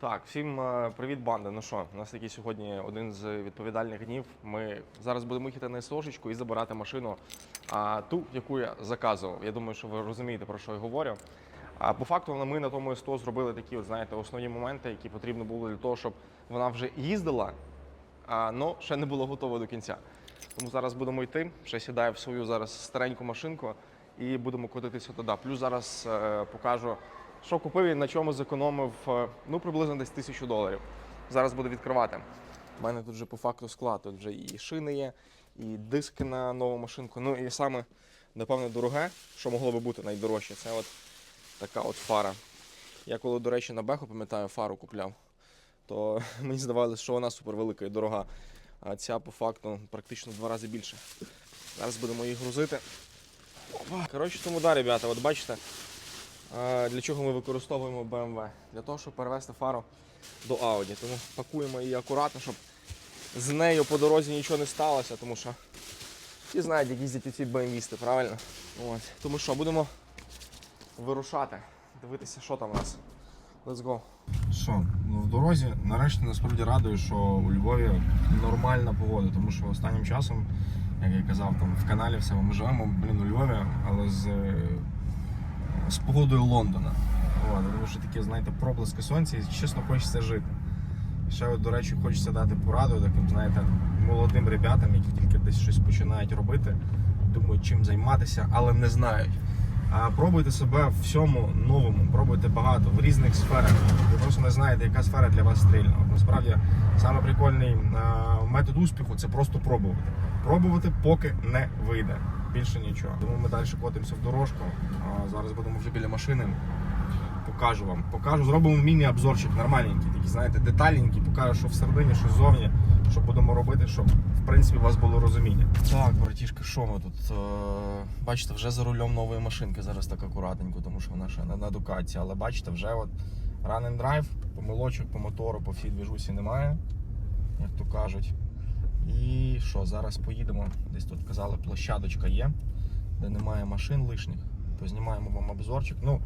Так, всім е, привіт, банда. Ну що, у нас такий сьогодні один з відповідальних днів. Ми зараз будемо їхати на СОшечку і забирати машину, а ту, яку я заказував. Я думаю, що ви розумієте, про що я говорю. А по факту ми на тому СТО зробили такі, от, знаєте, основні моменти, які потрібно було для того, щоб вона вже їздила, але ще не була готова до кінця. Тому зараз будемо йти. Ще сідаю в свою зараз стареньку машинку і будемо котитися туди. Плюс зараз е, покажу, що купив і на чому зекономив е, ну приблизно десь тисячу доларів. Зараз буду відкривати. У мене тут вже по факту склад. Тут вже і шини є, і диски на нову машинку. Ну і саме, напевно, дороге, що могло би бути найдорожче, це от така от фара. Я коли, до речі, на Беху, пам'ятаю, фару купляв, то мені здавалося, що вона супервелика і дорога. А ця по факту практично в два рази більше. Зараз будемо її грузити. Опа. Коротше, тому да, ребята, от бачите, для чого ми використовуємо BMW? Для того, щоб перевести фару до Audi. Тому пакуємо її акуратно, щоб з нею по дорозі нічого не сталося, тому що всі знають, як їздять ці BMW, правильно? От. Тому що будемо вирушати, дивитися, що там у нас. Let's go. Що, ну в дорозі нарешті насправді радую, що у Львові нормальна погода, тому що останнім часом, як я казав, там в каналі все ми живемо, блін, у Львові, але з, з погодою Лондона. От, тому що таке, знаєте, проблиски сонця і чесно хочеться жити. Ще, до речі, хочеться дати пораду таким, знаєте, молодим ребятам, які тільки десь щось починають робити, думають, чим займатися, але не знають. А пробуйте себе в всьому новому, пробуйте багато в різних сферах. Ви просто не знаєте, яка сфера для вас стрільна. От насправді саме прикольний метод успіху це просто пробувати. Пробувати, поки не вийде. Більше нічого. Тому ми далі котимося в дорожку. Зараз будемо вже біля машини. Покажу вам. Покажу, зробимо міні-обзорчик нормальненький, такий, знаєте, детальненький, покажу, що всередині, що ззовні, що будемо робити, щоб в принципі у вас було розуміння. Так, братішки, що ми тут? Е, Бачите, вже за рулем нової машинки зараз так акуратненько, тому що вона ще не на дукаті. Але бачите, вже от run and drive, помилочок по мотору, по всій двіжусі немає, як то кажуть. І що, зараз поїдемо. Десь тут казали, площадочка є, де немає машин лишніх. Познімаємо вам обзорчик. Ну,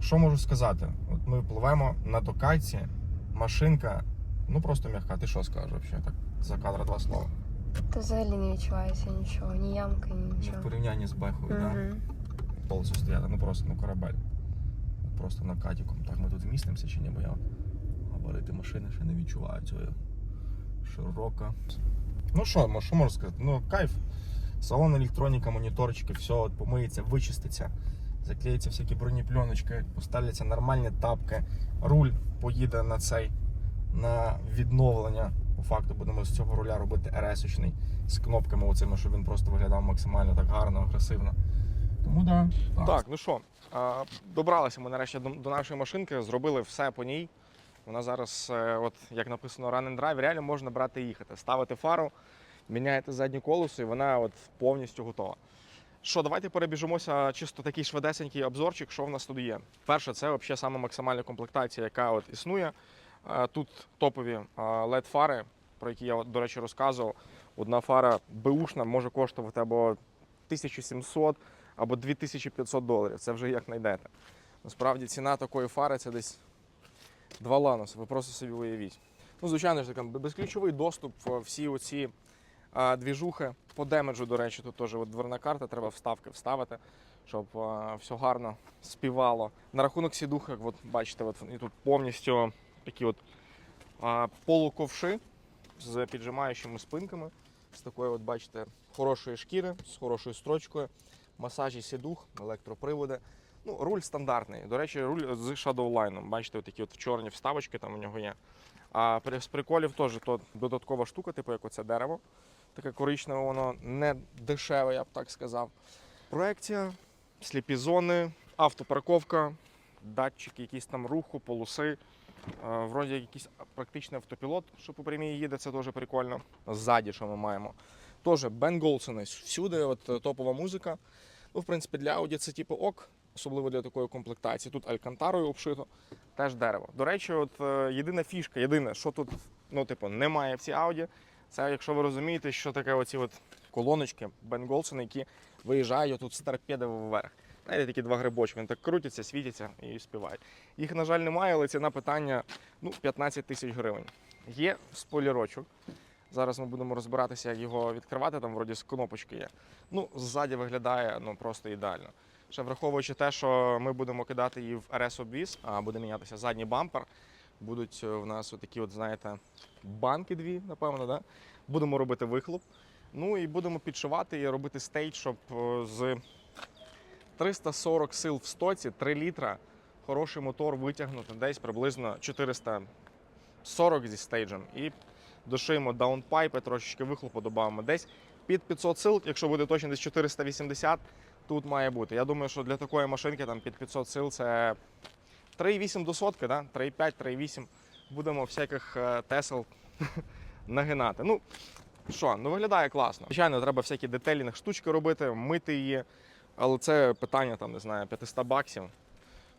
що можу сказати? От ми пливемо на докаті, машинка, ну просто м'яка. Ти що скажеш взагалі? Так, за кадра два слова. Та взагалі не відчувається нічого, ні ямки, ні Ну, в порівнянні з бехою, так? Угу. Полосу стояти, ну просто ну корабель. Просто на катіком. Так ми тут вмістимося чи ні, бо я габарити машини ще не відчуваю цього широка. Ну що, що можу сказати? Ну, кайф. Салон електроніка, моніторчики, все помиється, вичиститься, заклеїться всякі бронепленочки, поставляться нормальні тапки, руль поїде на цей на відновлення. По факту будемо з цього руля робити РС-очний з кнопками оцими, щоб він просто виглядав максимально так гарно, агресивно. Тому да. Так, ну що, добралися ми нарешті до нашої машинки, зробили все по ній. Вона зараз, е, от як написано Run and Drive, реально можна брати і їхати. Ставити фару, міняєте заднє колесо, і вона от повністю готова. Що, давайте перебіжимося чисто такий швидесенький обзорчик, що в нас тут є. Перше, це взагалі саме максимальна комплектація, яка от існує. Е, Тут топові led фари про які я, до речі, розказував. Одна фара беушна може коштувати або 1700, або 2500 доларів. Це вже як знайдете. Насправді ціна такої фари це десь два ланоси. Ви просто собі уявіть. Ну, звичайно ж безключовий доступ, всі оці а, двіжухи. По демеджу, до речі, тут теж дверна карта, треба вставки вставити, щоб а, все гарно співало. На рахунок сідухи, от бачите, от, і тут повністю такі от а, полуковши з піджимаючими спинками, з такої, от, бачите, хорошої шкіри, з хорошою строчкою, масажі сідух, електроприводи. Ну, руль стандартний. До речі, руль з Shadowline. Бачите, такі от чорні вставочки там у нього є. А з приколів теж то додаткова штука, типу як оце дерево. Таке коричневе, воно не дешеве, я б так сказав. Проекція, сліпі зони, автопарковка, датчики, якісь там руху, полоси. Е, Вроді якийсь практичний автопілот, що по прямій їде, це дуже прикольно. Ззаді, що ми маємо. Теж Бен Голсони, всюди от, е, топова музика. Ну, в принципі, для Audi це типу ок, особливо для такої комплектації. Тут алькантарою обшито, теж дерево. До речі, от е, єдина фішка, єдине, що тут ну, типу, немає в цій Audi, це якщо ви розумієте, що таке оці от колоночки Бен Голсони, які виїжджають тут з торпеди вверх. Знаєте, такі два грибочки, вони так крутяться, світяться і співають. Їх, на жаль, немає, але ціна питання ну, 15 тисяч гривень. Є спойлерочок. Зараз ми будемо розбиратися, як його відкривати. Там вроді з кнопочки є. Ну, ззаді виглядає ну, просто ідеально. Ще враховуючи те, що ми будемо кидати її в RS обвіз, а буде мінятися задній бампер. Будуть е, в нас отакі, от, знаєте, банки дві, напевно, да? будемо робити вихлоп. Ну і будемо підшивати і робити стейдж, щоб е, з 340 сил в стоці, 3 літра, хороший мотор витягнути десь приблизно 440 зі стейджем. І дошиємо даунпайпи, трошечки вихлопу додамо. Десь під 500 сил, якщо буде точно десь 480, тут має бути. Я думаю, що для такої машинки там під 500 сил це 3,8 до сотки, да? 3,5, 3,8. Будемо всяких е, тесел нагинати. Ну, що, ну виглядає класно. Звичайно, треба всякі детелінг штучки робити, мити її. Але це питання, там, не знаю, 500 баксів.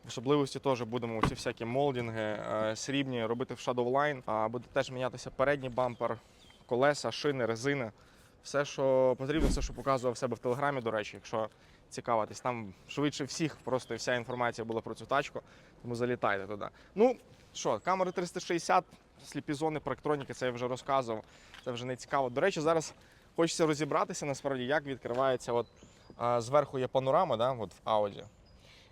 В особливості теж будемо ці всякі молдинги е, срібні робити в Shadowline. А буде теж мінятися передній бампер, колеса, шини, резини. Все, що потрібно, все, що показував себе в телеграмі, до речі, якщо цікавитись. Там швидше всіх, просто вся інформація була про цю тачку, тому залітайте туди. Ну, що, камери 360, сліпі зони, проектроніки, це я вже розказував. Це вже не цікаво. До речі, зараз хочеться розібратися насправді, як відкривається. От а, зверху є панорама, да, от в Audi.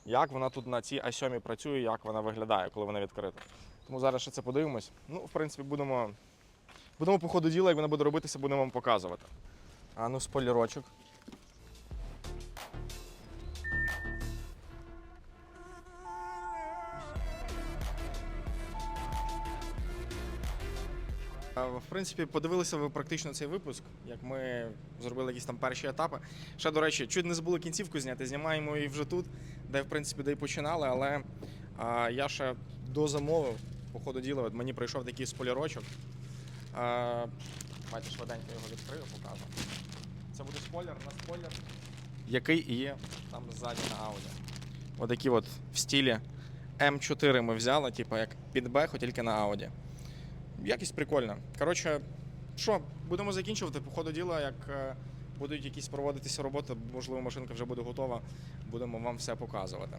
Як вона тут на цій А7 працює, як вона виглядає, коли вона відкрита. Тому зараз ще це подивимось. Ну, в принципі, будемо, будемо по ходу діла, як вона буде робитися, будемо вам показувати. А ну, спойлерочок. В принципі, подивилися ви практично цей випуск, як ми зробили якісь там перші етапи. Ще, до речі, чуть не забули кінцівку зняти. Знімаємо її вже тут, де в принципі де й починали, але а, я ще дозамовив, по ходу діла, мені прийшов такий спойлерочок. А, Давайте швиденько його відкрию, покажу. Це буде спойлер на спойлер, який є там ззаді на Audi. Отакі от в стилі М4 ми взяли, типу як під Беху, тільки на Audi. Якість прикольна. Коротше, що, будемо закінчувати по ходу діла, як е, будуть якісь проводитися роботи, можливо, машинка вже буде готова, будемо вам все показувати.